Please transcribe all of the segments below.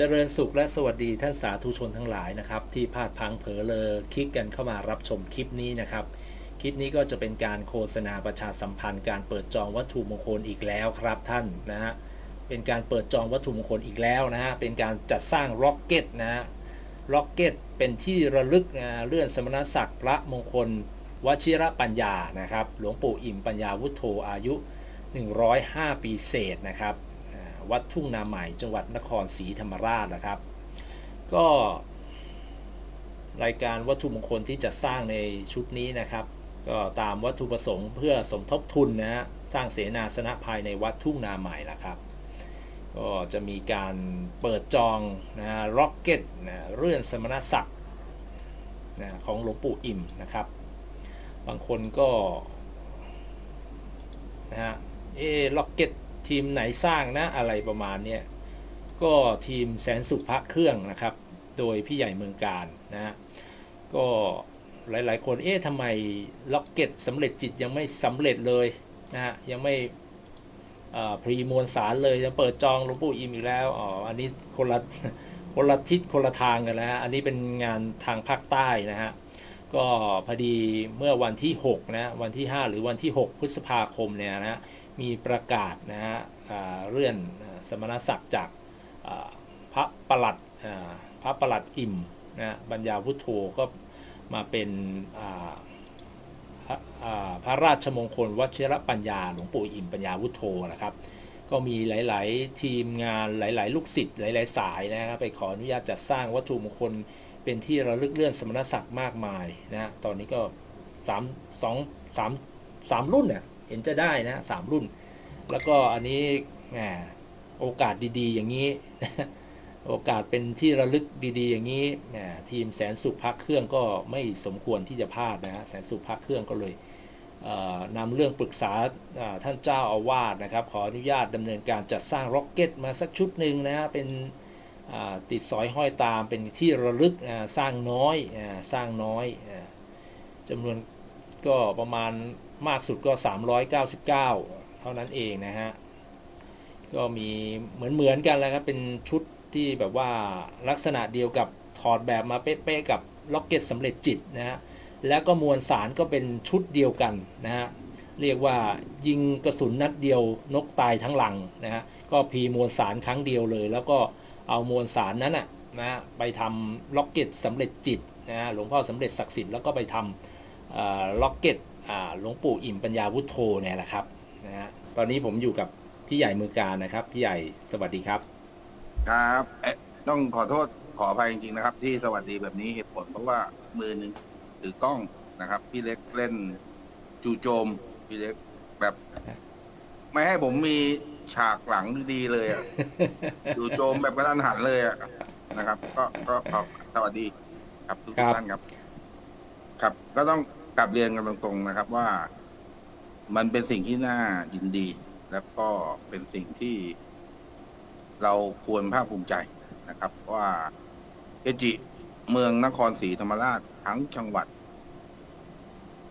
เจริญสุขและสวัสดีท่านสาธุชนทั้งหลายนะครับ ที่พลาดพังเผลอเลอคลิกกันเข้ามารับชมคลิปนี้นะครับ คลิปนี้ก็จะเป็นการโฆษณาประชาสัมพันธ์การเปิดจองวัตถุมงคลอีกแล้วครับท่านนะฮะเป็นการเปิดจองวัตถุมงคลอีกแล้วนะฮะเป็นการจัดสร้างร็อกเก็ตนะฮะร็อกเก็ตเป็นที่ระลึกนะเลื่อนสมณศักดิ์พระมงคลวชิระปัญญานะครับ หลวงปู่อิ่มปัญญาวุฒโธอายุ 105 ปีเศษนะครับ วัดทุ่งนาใหม่ จังหวัดนครศรีธรรมราชนะครับ ก็รายการวัตถุมงคลที่จะสร้างในชุดนี้นะครับ ก็ตามวัตถุประสงค์เพื่อสมทบทุนนะฮะสร้างเสนาสนะภายในวัดทุ่งนาใหม่นะครับ ก็จะมีการเปิดจองนะร็อกเก็ตนะเรื่อนสมณศักดิ์นะของหลวงปู่อิ่มนะครับ บางคนก็นะฮะเอล็อกเก็ต ทีมไหนสร้างนะอะไรประมาณเนี้ยก็ทีมแสนสุขพระเครื่องนะครับ โดยพี่ใหญ่เมืองการนะก็หลายๆ คนเอ๊ะทำไมล็อกเก็ตสำเร็จจิตยังไม่สำเร็จเลยนะฮะยังไม่พรีมวลสารเลยยังเปิดจองหลวงปู่อิมอีกแล้วอ๋ออันนี้คนละคนละทิศคนละทางกันนะฮะอันนี้เป็นงานทางภาคใต้นะฮะก็พอดีเมื่อวันที่6นะวันที่ 5 หรือวันที่ 6 พฤษภาคมเนี่ยนะ มีประกาศนะฮะเลื่อนสมณศักดิ์จากพระประหลัดพระประหลัดอิ่มนะบัญญาวุฒโธก็มาเป็นพระราชมงคลวชิรปัญญาหลวงปู่อิ่มปัญญาวุฒโธนะครับ ก็มีหลาย ๆ ทีมงานหลาย ๆ ลูกศิษย์หลาย ๆ สายนะครับไปขออนุญาตจัดสร้างวัตถุมงคลเป็นที่ระลึกเลื่อนสมณศักดิ์มากมายนะฮะตอนนี้ก็สามสองสามสามรุ่นเนี่ย เห็นจะได้นะสามรุ่น แล้วก็อันนี้แหมโอกาสดีๆ อย่างนี้ โอกาสเป็นที่ระลึกดีๆ อย่างนี้แหมทีมแสนสุขพักเครื่องก็ไม่สมควรที่จะพลาดนะฮะแสนสุขพักเครื่องก็เลยเนำเรื่องปรึกษาท่านเจ้าอาวาสนะครับ ขออนุญาตดำเนินการจัดสร้างร็อกเก็ตมาสักชุดหนึ่งนะเป็นติดสอยห้อยตามเป็นที่ระลึกสร้างน้อยสร้างน้อยจำนวนก็ประมาณ มากสุดก็ 399 เท่านั้นเองนะฮะ ก็มีเหมือนเหมือนกันแล้วครับ เป็นชุดที่แบบว่าลักษณะเดียวกับถอดแบบมาเป๊ะๆกับล็อกเก็ตสำเร็จจิตนะฮะ แล้วก็มวลสารก็เป็นชุดเดียวกันนะฮะ เรียกว่ายิงกระสุนนัดเดียวนกตายทั้งหลังนะฮะ ก็พีมวลสารครั้งเดียวเลย แล้วก็เอามวลสารนั้นน่ะนะไปทำล็อกเก็ตสำเร็จจิตนะฮะหลวงพ่อสำเร็จศักดิ์สิทธิ์แล้วก็ไปทำล็อกเก็ต หลวงปู่อิ่มปัญญาวุฒโธเนี่ยแหละครับนะฮะตอนนี้ผมอยู่กับพี่ใหญ่มือการนะครับ พี่ใหญ่สวัสดีครับครับเอ๊ะต้องขอโทษขออภัยจริงๆนะครับ ที่สวัสดีแบบนี้เหตุผลเพราะว่ามือหนึ่งถือกล้องนะครับ พี่เล็กเล่นจู่โจม พี่เล็กแบบ ไม่ให้ผมมีฉากหลังดีๆเลยอะจู่โจมแบบกระทันหันเลยอะนะครับ ก็ก็ขอสวัสดี ครับทุกครับ ท่านครับ ครับก็ต้อง กลับเรียนกันตรงๆนะครับว่า มันเป็นสิ่งที่น่ายินดี แล้วก็เป็นสิ่งที่ เราควรภาคภูมิใจนะครับ ว่าเกจิเมืองนครศรีธรรมราชทั้งจังหวัด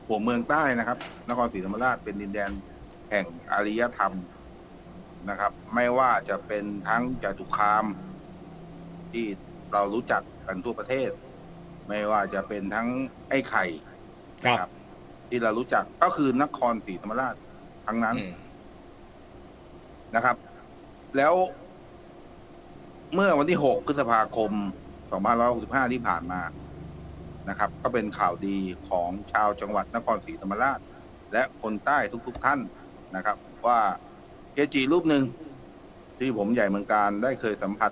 หัวเมืองใต้นะครับ นครศรีธรรมราชเป็นดินแดนแห่งอารยธรรมนะครับ ไม่ว่าจะเป็นทั้งจตุคาม ที่เรารู้จักกันทั่วประเทศ ไม่ว่าจะเป็นทั้งไอ้ไข่ ครับ ที่เรารู้จักก็คือนครศรีธรรมราชทั้งนั้นอืมนะครับ แล้ว เมื่อวันที่ 6 พฤษภาคม 2565 ที่ผ่านมานะครับ ก็เป็นข่าวดีของชาวจังหวัดนครศรีธรรมราช และคนใต้ทุกๆท่านนะครับ ว่าเกจิรูปหนึ่งที่ผมใหญ่เมืองการได้เคยสัมผัส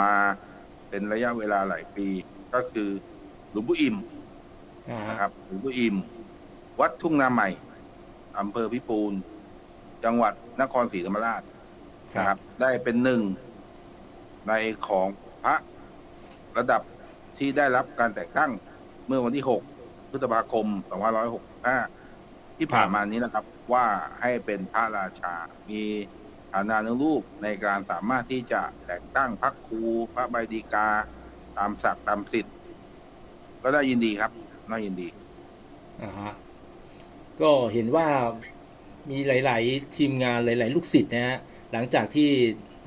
มาเป็นระยะเวลาหลายปีก็คือหลวงปู่อิ่ม อ่าฮะนะครับหลวงปู่อิ่มวัดทุ่งนาใหม่อำเภอพิปูน จังหวัดนครศรีธรรมราชคนะรัครับ บ ได้เป็นหนึ่งในของพระระดับที่ได้รับการแต่งตั้งเมื่อวันที่ 6 พฤษภาคม 2565 ที่ผ่านมานี้นะครับ ว่าให้เป็นพระราชา มีฐานานุรูปในการสามารถที่จะแต่งตั้งพระครู พระใบดีกา ตามศักดิ์ตามสิทธิ์ ก็ได้ยินดีครับ น่ายินดีอ่าฮะก็เห็นว่ามีหลาย ๆ ทีมงานหลาย ๆ ลูกศิษย์นะฮะหลังจากที่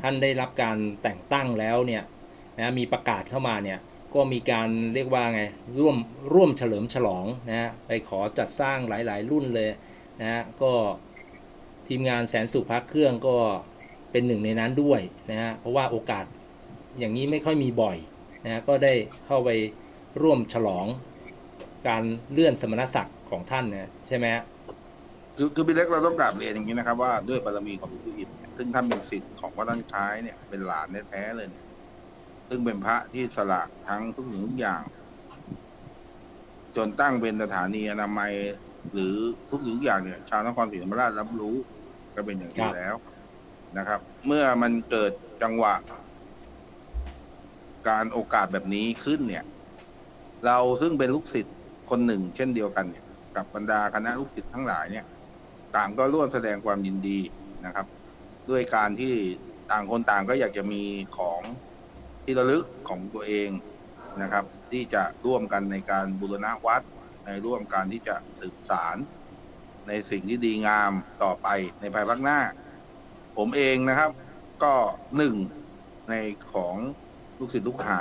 ท่านได้รับการแต่งตั้งแล้วเนี่ยนะมีประกาศเข้ามาเนี่ยก็มีการเรียกว่าไงร่วมร่วมเฉลิมฉลองนะฮะไปขอจัดสร้างหลาย ๆ รุ่นเลยนะฮะก็ทีมงานแสนสุขพักเครื่องก็เป็นหนึ่งในนั้นด้วยนะฮะเพราะว่าโอกาสอย่างนี้ไม่ค่อยมีบ่อยนะฮะก็ได้เข้าไปร่วมฉลอง การเลื่อนสมณศักดิ์ของท่านนะใช่ไหมฮะคือคือพี่เล็กเราต้องกราบเรียนอย่างนี้นะครับว่าด้วยบารมีของหลวงปู่อิ่มเนี่ยซึ่งท่านเป็นศิษย์ของวัดด้านคล้ายเนี่ยเป็นหลานแท้ๆเลยเนี่ยซึ่งเป็นพระที่สละทั้งทุกสิ่งทุกอย่าง จนตั้งเป็นสถานีอนามัย หรือทุกสิ่งทุกอย่างเนี่ย ชาวนครศรีธรรมราชรับรู้ก็เป็นอย่างนี้แล้วนะครับ เมื่อมันเกิดจังหวะ การโอกาสแบบนี้ขึ้นเนี่ย เราซึ่งเป็นลูกศิษย์ คนหนึ่ง เช่นเดียวกันเนี่ยกับบรรดาคณะลูกศิษย์ทั้งหลายเนี่ย ต่างก็ร่วมแสดงความยินดีนะครับ ด้วยการที่ต่างคนต่างก็อยากจะมีของที่ระลึกของตัวเองนะครับ ที่จะร่วมกันในการบูรณะวัด ในร่วมการที่จะสืบสารในสิ่งที่ดีงามต่อไปในภายภาคหน้า ผมเองนะครับ ก็หนึ่งในของลูกศิษย์ลูกหา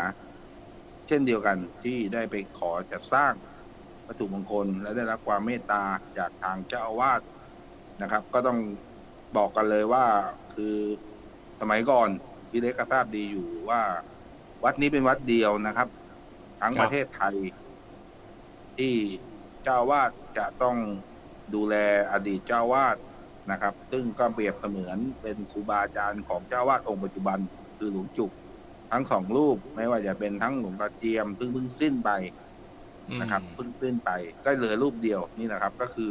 เช่นเดียวกันที่ได้ไปขอจัดสร้าง วัตถุมงคล และได้รับความเมตตาจากทางเจ้าอาวาสนะครับ ก็ต้องบอกกันเลยว่าคือสมัยก่อนพี่เล็กก็ทราบดีอยู่ว่า วัดนี้เป็นวัดเดียวนะครับ ทั้งครับ ประเทศไทย ที่เจ้าอาวาสจะต้องดูแลอดีตเจ้าอาวาสนะครับ ซึ่งก็เปรียบเสมือนเป็นครูบาอาจารย์ของเจ้าอาวาสองค์ปัจจุบัน คือหลวงจุก ทั้งสองรูปไม่ว่าจะเป็นทั้งหลวงตาเจียมซึ่งเพิ่งสิ้นไป นะครับเพิ่งสิ้นไปก็เหลือรูปเดียวนี่นะครับ ก็คือ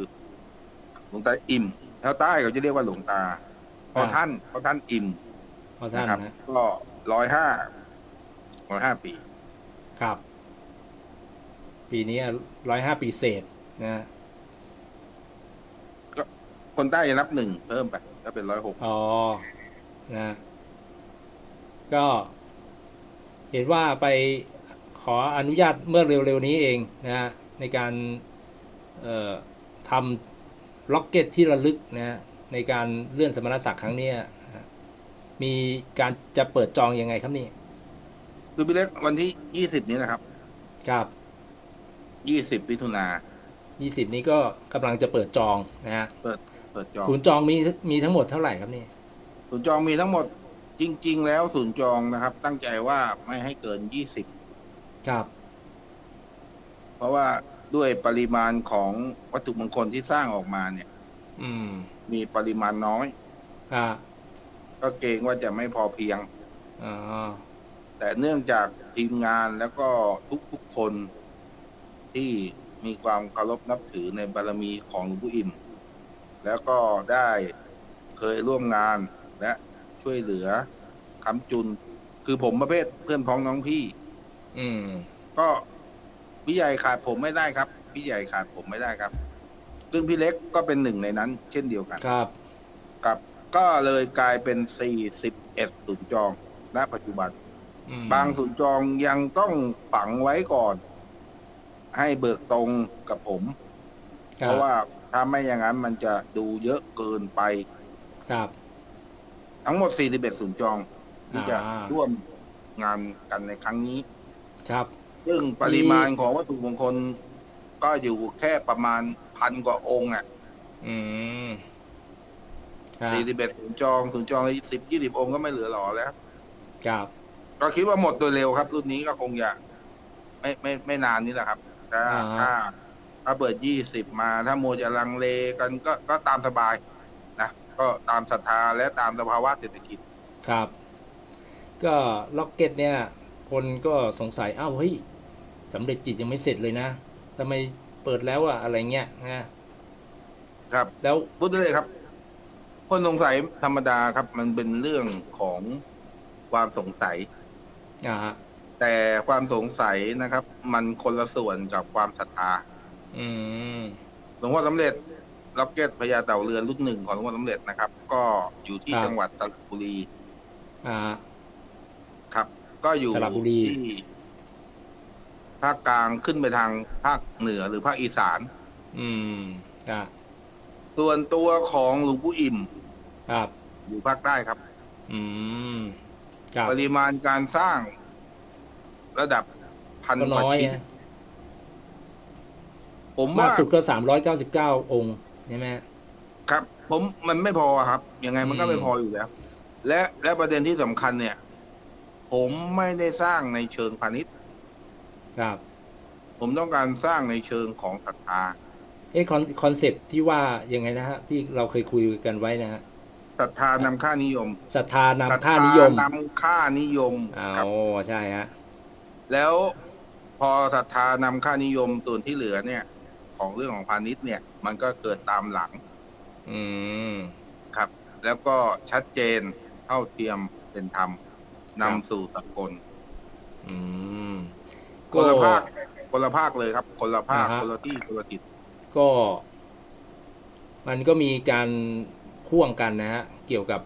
หลวงตาอิ่มแถวใต้เขาจะเรียกว่าหลวงตาเพราะท่านเพราะท่านอิ่มเพราะท่านนะครับนะก็ร้อยห้าร้อยห้าปี ครับ ปีนี้ร้อยห้าปีเศษนะคนใต้จะนับหนึ่งเพิ่มไปก็เป็นร้อยหกอ๋อนะ ก็ เห็นว่าไป ขออนุญาตเมื่อเร็วๆนี้เองนะฮะในการเอ่อทำล็อกเก็ตที่ระลึกนะฮะในการเลื่อนสมณศักดิ์ครั้งเนี้ยนะฮะมีการจะเปิดจองยังไงครับนี่คือพี่เล็กวันที่ยี่สิบนี้นะครับ ครับยี่สิบมิถุนายี่สิบนี้ก็กำลังจะเปิดจองนะฮะเปิดจองศูนย์จองมีมีทั้งหมดเท่าไหร่ครับนี่ศูนย์จองมีทั้งหมดจริง ๆ แล้วศูนย์จองนะครับ ตั้งใจว่าไม่ให้เกินยี่สิบ ครับ เพราะว่าด้วยปริมาณของวัตถุมงคลที่สร้างออกมาเนี่ย อืมมีปริมาณน้อยอ่าก็เกรงว่าจะไม่พอเพียง อ๋อแต่เนื่องจากทีมงานแล้วก็ทุกๆคนที่มีความเคารพนับถือในบารมีของหลวงปู่อิ่ม แล้วก็ได้เคยร่วมงานและช่วยเหลือค้ำจุน คือผมประเภทเพื่อนพ้องน้องพี่ อืม ก็พี่ใหญ่ขาดผมไม่ได้ครับ พี่ใหญ่ขาดผมไม่ได้ครับ ซึ่งพี่เล็กก็เป็นหนึ่งในนั้น เช่นเดียวกัน ครับครับ ก็เลยกลายเป็น 41ศูนย์จองณปัจจุบัน อืมบางศูนย์จองยังต้องฝังไว้ก่อน ให้เบิกตรงกับผม คเพบราะว่าถ้าไม่อย่างนั้นมันจะดูเยอะเกินไป ครับ ทั้งหมด 41ศูนย์จองที่จะอ่า ร่วมงานกันในครั้งนี้ ครับ ซึ่งปริมาณของวัตถุมงคลก็อยู่แค่ประมาณพันกว่าองค์อะอืมครับ41ศูนย์จองศูนย์จองสิบยี่สิบองค์ก็ไม่เหลือหรอแล้ว ครับก็คิดว่าหมดโดยเร็วครับ รุ่นนี้ก็คงจะไม่ไม่ไม่นานนี้แหละครับถ้าอ่าถ้าถ้าเปิดยี่สิบมา ถ้าโมวจะลังเลกันก็ก็ตามสบายนะก็ตามศรัทธาและตามสภาวะเศรษฐกิจครับ ก็ล็อกเก็ตเนี่ย คนก็สงสัยอ้าวเฮ้ยสำเร็จจิตยังไม่เสร็จเลยนะทำไมเปิดแล้วอะอะไรเงี้ยนะครับแล้วพูดได้เลยครับ คนสงสัยธรรมดาครับ มันเป็นเรื่องของความสงสัยอ่าฮะแต่ความสงสัยนะครับ มันคนละส่วนกับความศรัทธาอืมหลวงพ่อสำเร็จล็อกเก็ตพญาเต่าเรือนรุ่นหนึ่งของหลวงพ่อสำเร็จนะครับ ก็อยู่ที่ครับจังหวัดสระบุรีอ่าฮะครับ ก็อยู่สระบุรี ที่ภาคกลางขึ้นไปทางภาคเหนือหรือภาคอีสาน อืมอ่าส่วนตัวของหลวงปู่อิ่ม ครับ อยู่ภาคใต้ครับ อืมครับปริมาณการสร้างระดับพันก็กว่าน้อยชิ้นนะผมมากว่าสุดก็สามร้อยเก้าสิบเก้าองค์ใช่ไหมครับ ผมมันไม่พอครับยังไงมันก็อืม ไม่พออยู่แล้ว และและประเด็นที่สำคัญเนี่ย ผมไม่ได้สร้างในเชิงพาณิชย์ ครับผมต้องการสร้างในเชิงของศรัทธาเอ๊ะคอนคอนเซปต์ที่ว่ายังไงนะฮะ ที่เราเคยคุยกันไว้นะฮะศรัทธานำค่านิยมศรัทธานำค่านิยมศรัทธานำค่านิยมอ๋ครับอใช่ฮะแล้วพอศรัทธานำค่านิยมส่วนที่เหลือเนี่ย ของเรื่องของพาณิชย์เนี่ย มันก็เกิดตามหลังอืม ครับ แล้วก็ชัดเจนเท่าเทียมเป็นธรรมครับ นำสู่สากลอืมคนละภาคคนละภาคเลยครับ คนละภาคอ่าฮะ คนละที่คนละทิศก็ มันก็มีการพ่วงกันนะฮะ เกี่ยวกับ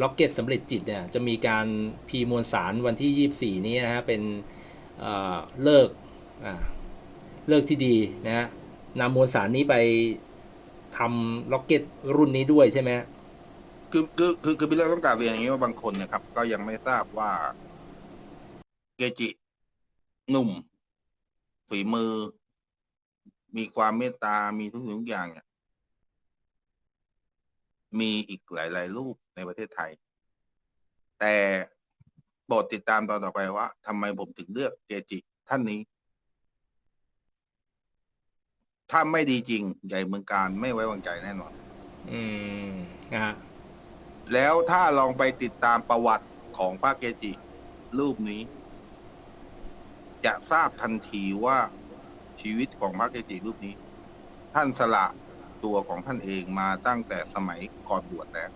ล็อกเก็ตสำเร็จจิตเนี่ย จะมีการพีมวลสารวันที่ 24 นี้นะฮะ เป็นเอ่อเลิกอ่าเลิกที่ดีนะฮะนำมวลสารนี้ไปทำล็อกเก็ตรุ่นนี้ด้วยใช่ไหมฮะ คือคือคือคือพี่เลิกต้องกล่าวเรียนอย่างนี้ว่าบางคนเนะครับ ก็ยังไม่ทราบว่า เกจิหนุ่ม ฝีมือ มีความเมตตา มีทุกสิ่งทุกอย่างเนี่ย มีอีกหลาย ๆ รูปในประเทศไทย แต่โปรดติดตามตอนต่อไปว่าทำไมผมถึงเลือกเกจิท่านนี้ ถ้าไม่ดีจริง ใหญ่เมืองการไม่ไว้วางใจแน่นอน อืมนะฮะ แล้วถ้าลองไปติดตามประวัติของพระเกจิ รูปนี้ จะทราบทันทีว่าชีวิตของพระเกจิรูปนี้ ท่านสละตัวของท่านเองมาตั้งแต่สมัยก่อนบวชแล้ว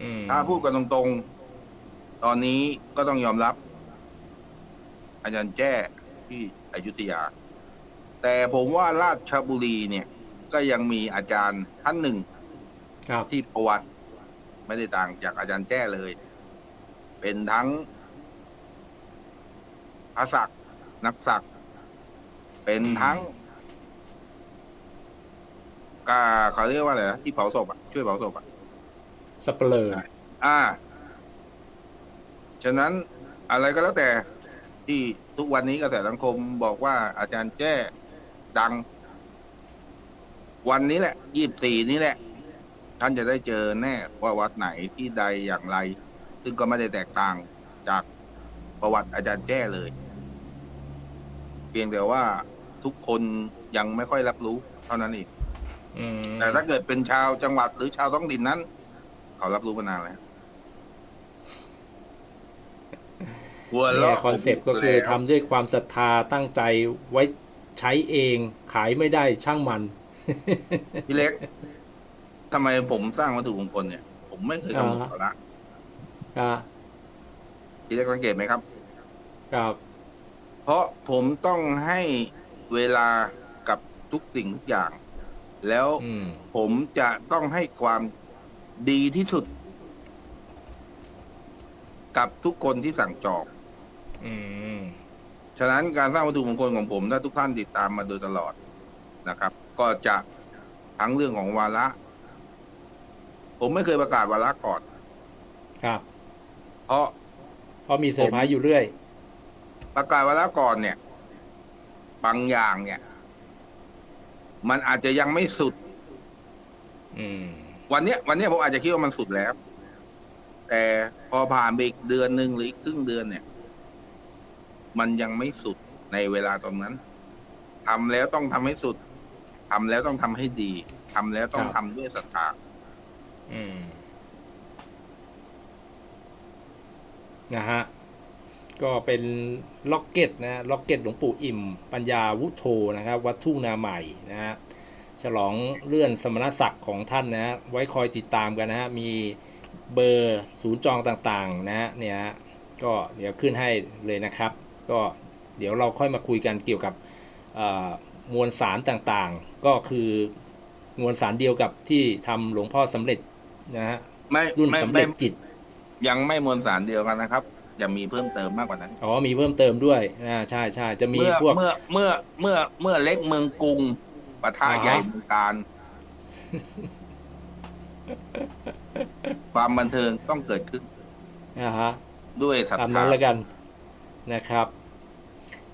อืมถ้าพูดกันตรงๆ ตอนนี้ก็ต้องยอมรับ อาจารย์แจ้ที่อยุธยา แต่ผมว่าราชบุรีเนี่ย ก็ยังมีอาจารย์ท่านหนึ่ง ครับ ที่ประวัติ ไม่ได้ต่างจากอาจารย์แจ้เลย เป็นทั้งพระศักดิ์นักศักดิ์เป็นทั้งกาเขาเรียกว่าอะไรนะที่เผาศพอะช่วยเผาศพอะสเปเลอร์อ่า ฉะนั้นอะไรก็แล้วแต่ที่ทุกวันนี้กระแสสังคมบอกว่าอาจารย์แจ้ดัง วันนี้แหละยี่บสี่นี้แหละ ท่านจะได้เจอแน่ว่าวัดไหนที่ใดอย่างไร ซึ่งก็ไม่ได้แตกต่างจากประวัติอาจารย์แจ้เลย เพียงแต่ว่าทุกคนยังไม่ค่อยรับรู้เท่านั้นเองอืมแต่ถ้าเกิดเป็นชาวจังหวัดหรือชาวท้องถิ่นนั้น เขารับรู้มานานแล้วหัวเนี่ยเราะคอนเซปต์ก็คือทำด้วยความศรัทธาตั้งใจไว้ใช้เอง ขายไม่ได้ช่างมัน พี่เล็ก ทำไมผมสร้างวัตถุมงคลเนี่ย ผมไม่เคยกำหนดอ่าฮะภาระครับพี่เล็กสังเกตไหมครับครับเพราะผมต้องให้เวลากับทุกสิ่งทุกอย่าง แล้วอืม ผมจะต้องให้ความดีที่สุด กับทุกคนที่สั่งจอง อืม ฉะนั้นการสร้างวัตถุมงคลของผมถ้าทุกท่านติดตามมาโดยตลอดนะครับ ก็จะทั้งเรื่องของวาระ ผมไม่เคยประกาศวาระก่อน ครับ เพราะเพราะมีเซอร์ไพรส์อยู่เรื่อย ประกาศวาระก่อนเนี่ย บางอย่างเนี่ย มันอาจจะยังไม่สุด อืม วันเนี้ย วันเนี้ยผมอาจจะคิดว่ามันสุดแล้ว แต่พอผ่านไปอีกเดือนหนึ่งหรืออีกครึ่งเดือนเนี่ย มันยังไม่สุดในเวลาตรงนั้นทำแล้วต้องทำให้สุดทำแล้วต้องทำให้ดีทำแล้วต้องครับ ทำด้วยศรัทธาอืม นะฮะ ก็เป็นล็อกเก็ตนะล็อกเก็ตหลวงปู่อิ่ม ปัญญาวุโธนะครับ วัดทุ่งนาใหม่นะฮะ ฉลองเลื่อนสมณศักดิ์ของท่านนะฮะ ไว้คอยติดตามกันนะฮะ มีเบอร์ศูนย์จองต่างๆ นะฮะ เนี่ยฮะ ก็เดี๋ยวขึ้นให้เลยนะครับ ก็เดี๋ยวเราค่อยมาคุยกันเกี่ยวกับมวลสารต่างๆ ก็คือมวลสารเดียวกับที่ทำหลวงพ่อสำเร็จ นะฮะไม่รุ่นไม่สำไม่เร็จจิต ยังไม่มวลสารเดียวกันนะครับ จะมีเพิ่มเติมมากกว่านั้น อ๋อมีเพิ่มเติมด้วยอ่าใช่ใช่จะมีเมื่อพวก เมื่อเมื่อเมื่อเมื่อเล็กเมืองกรุงปะทะอ่าฮะ ใหญ่เมืองการ ความบันเทิงต้องเกิดขึ้นนะฮะด้วยศรัทตามธานั้นแล้วกันนะครับ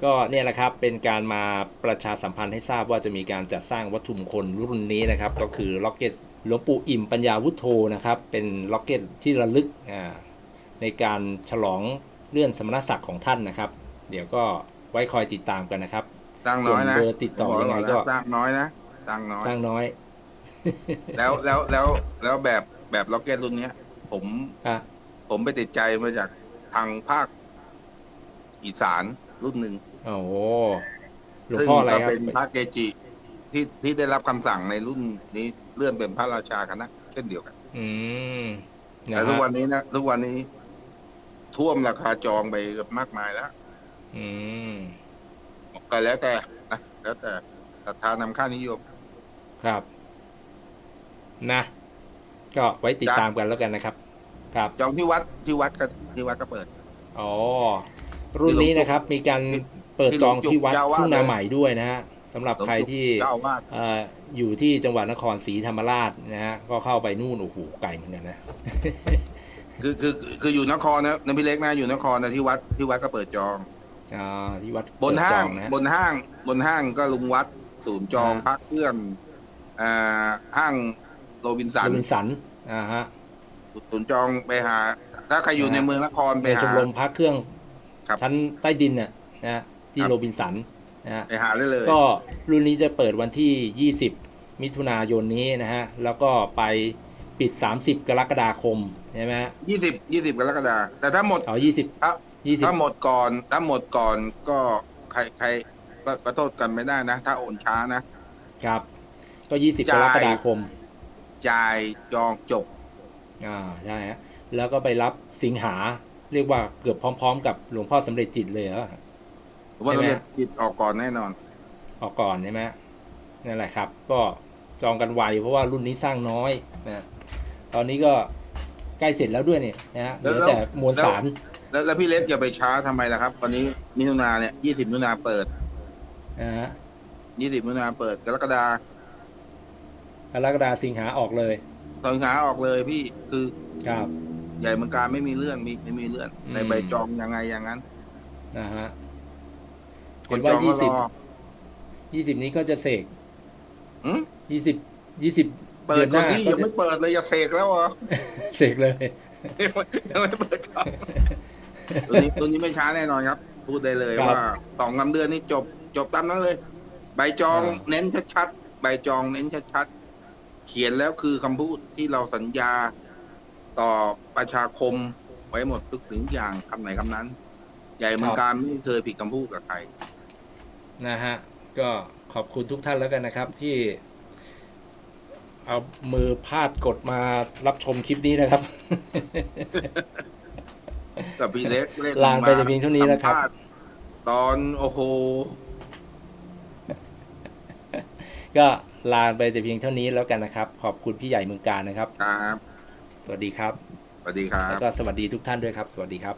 ก็เนี่ยแหละครับเป็นการมาประชาสัมพันธ์ให้ทราบว่าจะมีการจัดสร้างวัตถุมงคลรุ่นนี้นะครับ ก็คือล็อกเก็ตหลวงปู่อิ่มปัญญาวุฒโธนะครับ เป็นล็อกเก็ตที่ระลึกอ่าในการฉลองเลื่อนสมณศักดิ์ของท่านนะครับ เดี๋ยวก็ไว้คอยติดตามกันนะครับตั้งน้อยนะส่วนเบอร์ติดต่อผมบยังไงว้ก็นะตั้งน้อยนะตั้งน้อยสร้างน้อย แล้วแล้วแล้วแล้วแบบแบบล็อกเก็ตรุ่นเนี้ย ผมอะผมไปติดใจมาจากทางภาคอีสานรุ่นหนึ่ง โอ้โหหลวงซึ่งพ่ออะไรก็ครับเป็นพระเกจิที่ที่ได้รับคำสั่งในรุ่นนี้เลื่อนเป็นพระราชาคณะเช่นเดียวกัน อืมนะแต่ทุกฮะวันนี้นะทุกวันนี้ท่วมราคาจองไปเกือบมากมายแล้วอืมก็แล้วแต่นะแล้วแต่ศรัทธานำค่านิยม ครับ นะ ก็ไว้ติดจ้ะ ตามกันแล้วกันนะครับ ครับจองที่วัดที่วัดก็ที่วัดก็เปิด อ๋อรุ่นนี้นะครับ มีการ เปิดจองที่วัดที่หลวงปู่เจ้าอาวาสทุ่งนาใหม่ด้วยนะฮะสำหรับใครที่เจ้าอาวาสเอ่ออยู่ที่จังหวัดนครศรีธรรมราชนะฮะก็เข้าไปนู่นโอ้โหไกลเหมือนกันนะคือคือคืออยู่นครนะนพี่เล็กนะอยู่นครนะที่วัดที่วัดก็เปิดจองอ่าที่วัดบนห้างเปิดจอนะบนห้างบนห้างก็ลุงวัดศูนย์จองอ่าพักเครื่องอ่าห้างโรบินสันโรบินสันอ่าฮะศูนย์จองไปหา ถ้าใครอยู่อ่าในเมืองนครไปเป็นชหามรมพักเครื่องครับชั้นใต้ดินน่ะนะฮะ ที่ครับโรบินสันนะฮะไปหาได้เลย ก็รุ่นนี้จะเปิดวันที่ 20 มิถุนายนนี้นะฮะ แล้วก็ไปปิด 30 กรกฎาคมใช่ไหมฮะยี่สิบยี่สิบกรกฎาแต่ถ้าหมดเอา20ครับถ้า20หมดก่อนถ้าหมดก่อนก็ใครใครก็ก็โทษกันไม่ได้นะ ถ้าโอนช้านะครับ ก็20กจ่ายรกฎาคมจ่ายจองจบอ่าใช่ฮะแล้วก็ไปรับสิงหาเรียกว่าเกือบพร้อม ๆ กับหลวงพ่อสำเร็จจิตเลยเหรอ ว่าใช่เราไหม เรียกจิตออกก่อนแน่นอน ออกก่อนใช่ไหมนั่นแหละครับ ก็จองกันไวเพราะว่ารุ่นนี้สร้างน้อยนะตอนนี้ก็ใกล้เสร็จแล้วด้วยเนี่ยนะฮะเหลือแต่มวลสาร แล้วแล้วพี่เล็กอย่าไปช้าทำไมล่ะครับวันนี้มิถุนาเนี่ยยี่สิบมิถุนาเปิดนะฮะยี่สิบมิถุนาเปิดกรกฎากรกฎาสิงหาออกเลยสิงหาออกเลยพี่คือครับ ใหญ่เมืองการไม่มีเลื่อนมีไม่มีเลื่อนอืม ในใบจองยังไงอย่างนั้น นะฮะค เห็นนจว่าองก็ยี่รสิบอยี่สิบนี้ก็จะเสกหืมยี่สิบยี่สิบเปิดก่อนที่ยังไม่เปิดเลยอย่าเสกแล้วเหรอเสกเลยยังไม่เปิดก่อนตัวนี้ตัวนี้ไม่ช้าแน่นอนครับ พูดได้เลยครับว่าสองลำเดือนนี่จบจบตามนั้นเลย ใบจองอ่าเน้นชัดๆใบจองเน้นชัดๆเขียนแล้วคือคำพูดที่เราสัญญาต่อประชาคมไว้หมดทุกถึงอย่างคำไหนคำนั้น ใหญ่เมืองการไม่เคยผิดคำพูดกับใคร นะฮะ ก็ขอบคุณทุกท่านแล้วกันนะครับที่ เอามือพาดกดมารับชมคลิปนี้นะครับ กับพี่เล็กเล่นลาไปแต่เพียงเท่านี้นะครับ สัมภาษณ์ตอนโอ้โห ก็ลาไปแต่เพียงเท่านี้แล้วกันนะครับ ขอบคุณพี่ใหญ่เมืองการนะครับ ครับ สวัสดีครับ สวัสดีครัแล้วบก็สวัสดีทุกท่านด้วยครับ สวัสดีครับ